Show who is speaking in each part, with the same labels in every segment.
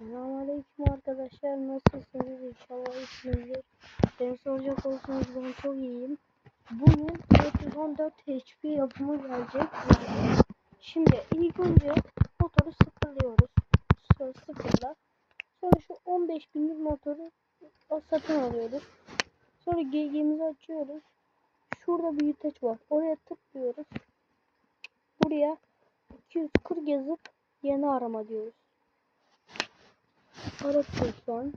Speaker 1: Selamünaleyküm arkadaşlar. Nasılsınız? İnşallah iyisinizdir. Beni soracak olsanız ben çok iyiyim. Bugün 414 HP yapımı gelecek. Şimdi ilk önce motoru sıfırlıyoruz. Sonra sıfırla. Sonra şu 15 binlik motoru satın alıyoruz. Sonra GG'mizi açıyoruz. Şurada bir büyüteç var. Oraya tıklıyoruz. Buraya 240 yazıp yeni arama diyoruz. An.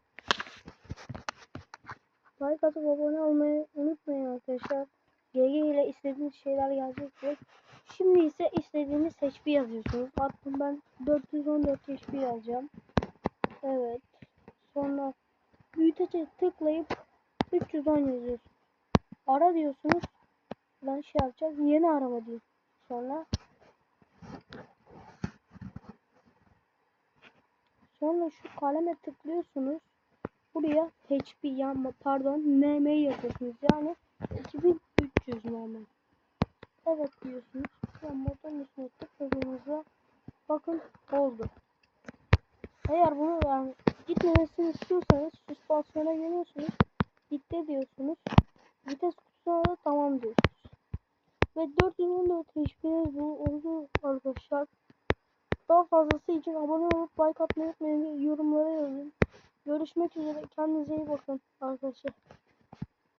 Speaker 1: Like atıp abone olmayı unutmayın arkadaşlar. GG ile istediğiniz şeyler gelecektir. Şimdi ise istediğiniz HP yazıyorsunuz. Attım ben 414 HP yazacağım. Evet. Sonra büyütece tıklayıp 310 yazıyorsunuz. Ara diyorsunuz. Ben şey yapacağız. Yeni arama diyor. Sonra Sonra şu kaleme tıklıyorsunuz. Buraya HP yanma pardon NM yazıyorsunuz. Yani 2300 NM. Evet diyorsunuz. Şu motorun üstüne tıkladığınızda bakın oldu. Eğer bunu yani gitmemesini istiyorsanız süspansiyona geliyorsunuz. Gitti diyorsunuz. Vites kutusuna da tamam diyorsunuz. Ve 414 HP'niz bu oldu arkadaşlar. Daha fazlası için abone olup like atmayı unutmayın. Yorumlara yazın. Görüşmek üzere. Kendinize iyi bakın arkadaşlar.